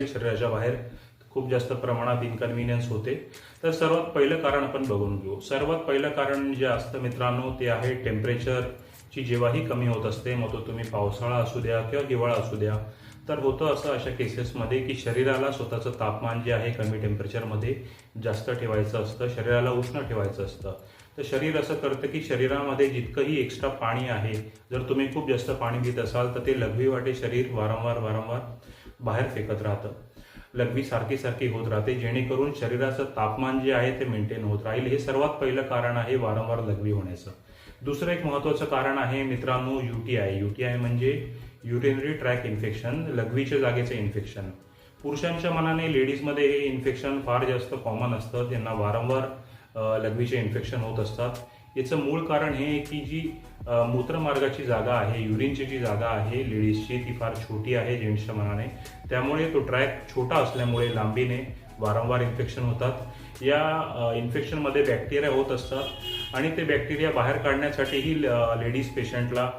शरीराच्या बाहेर खूप जास्त प्रमाणात इन्कन्व्हिनियन्स होते. तर सर्वात पहिलं कारण आपण बघून घेऊ. सर्वात पहिलं कारण जे असतं मित्रांनो ते आहे टेम्परेचरची जेव्हाही कमी होत असते मग तो तुम्ही पावसाळा असू द्या किंवा हिवाळा असू द्या तर होतं असं अशा केसेसमध्ये की शरीराला स्वतःचं तापमान जे आहे कमी टेम्परेचरमध्ये जास्त ठेवायचं असतं शरीराला उष्ण ठेवायचं असतं. तर शरीर असं करतं की शरीरामध्ये जितकंही एक्स्ट्रा पाणी आहे जर तुम्ही खूप जास्त पाणी पित असाल तर ते लघवी वाटे शरीर वारंवार वारंवार बाहेर फेकत राहतं. लघवी सारखी सारखी होत राहते जेणेकरून शरीराचं तापमान जे आहे ते मेंटेन होत राहील. हे सर्वात पहिलं कारण आहे वारंवार लघवी होण्याचं. दुसरं एक महत्वाचं कारण आहे मित्रांनो युटीआय युटीआय म्हणजे युरिनरी ट्रॅक इन्फेक्शन लघवीच्या जागेचं इन्फेक्शन पुरुषांच्या मनाने लेडीजमध्ये हे इन्फेक्शन फार जास्त कॉमन असतं. त्यांना वारंवार लघवीचे इन्फेक्शन होत असतात. याचं मूळ कारण हे आहे की जी मूत्रमार्गाची जागा आहे युरिनची जी जागा आहे लेडीजची ती फार छोटी आहे जेंट्सच्या मनाने. त्यामुळे तो ट्रॅक छोटा असल्यामुळे लांबीने वारंवार इन्फेक्शन होतात. या इन्फेक्शनमध्ये बॅक्टेरिया होत असतात आणि ते बॅक्टेरिया बाहेर काढण्यासाठीही लेडीज पेशंटला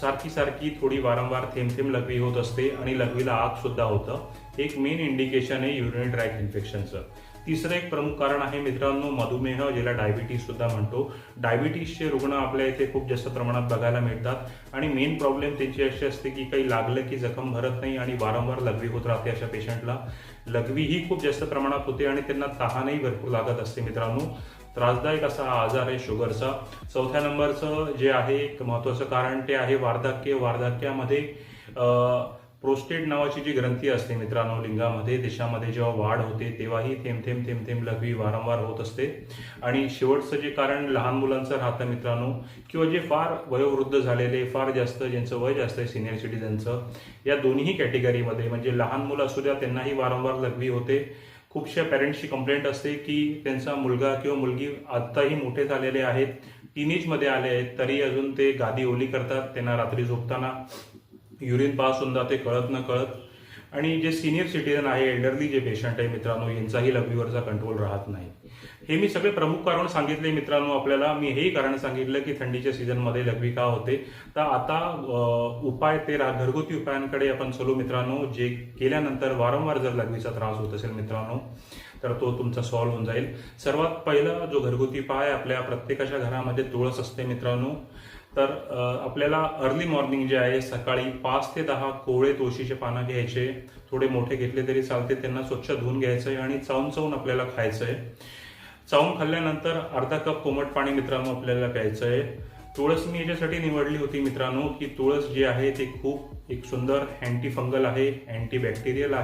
सारखी सारखी थोडी वारंवार थेंब थेंब लघवी होत असते आणि लघवीला आग सुद्धा होतं. एक मेन इंडिकेशन आहे युरिन ट्रॅक इन्फेक्शनचं. तिसरं एक प्रमुख कारण आहे मित्रांनो मधुमेह ज्याला डायबिटीस सुद्धा म्हणतो. डायबिटीसचे रुग्ण आपल्या इथे खूप जास्त प्रमाणात बघायला मिळतात. आणि मेन प्रॉब्लेम त्यांची अशी असते की काही लागलं की जखम भरत नाही आणि वारंवार लघवी होत राहते अशा पेशंटला लघवी ही खूप जास्त प्रमाणात होते आणि त्यांना तहानही भरपूर लागत असते मित्रांनो. त्रासदायक असा हा आजार आहे शुगरचा. चौथ्या नंबरचं जे आहे एक महत्वाचं कारण ते आहे वार्धक्य. वार्धक्यामध्ये प्रोस्टेट नावाची जी ग्रंथी असते मित्रांनो लिंगामध्ये देशामध्ये जेव्हा वाढ होते तेव्हाही थेंब थेंब थेंब थेंब लघवी वारंवार होत असते. आणि शेवटचं जे कारण लहान मुलांचं राहतं मित्रांनो किंवा जे फार वयोवृद्ध झालेले फार जास्त ज्यांचं वय जास्त आहे सिनियर सिटीजनचं या दोन्ही कॅटेगरीमध्ये म्हणजे लहान मुलं असू द्या त्यांनाही वारंवार लघवी होते. खूपशा पॅरेंट्सची कंप्लेंट असते की त्यांचा मुलगा किंवा मुलगी आत्ताही मोठे झालेले आहेत टीनेजमध्ये आले आहेत तरी अजून ते गादी ओली करतात त्यांना रात्री झोपताना. युरिन पास होऊन जाते कळत न कळत. आणि जे सिनियर सिटीजन आहे एल्डरली जे पेशंट आहे मित्रांनो यांचाही लघवीवरचा कंट्रोल राहत नाही. हे मी सगळे प्रमुख कारण सांगितले मित्रांनो आपल्याला. मी हेही कारण सांगितलं की थंडीच्या सीझनमध्ये लघवी का होते. तर आता उपाय ते रा- घरगुती उपायांकडे आपण चलू मित्रांनो. जे केल्यानंतर वारंवार जर लघवीचा त्रास होत असेल मित्रांनो तर तो तुमचा सॉल्व्ह होऊन जाईल. सर्वात पहिला जो घरगुती उपाय आपल्या प्रत्येकाच्या घरामध्ये तुळस असते मित्रांनो. तर आपल्याला अर्ली मॉर्निंग जे आहे सकाळी पाच ते दहा कोवळे तुळशीचे पानं घ्यायचे थोडे मोठे घेतले तरी चालते त्यांना स्वच्छ धुवून घ्यायचं आहे आणि चावून चावून आपल्याला खायचं आहे चावून खाल्ल्यानंतर अर्धा कप कोमट पाणी मित्रांनो आपल्याला प्यायचं आहे तुळस मी याच्यासाठी निवडली होती मित्रांनो की तुळस जी आहे ते खूप एक सुंदर अँटी फंगल आहे अँटी बॅक्टेरियल आहे.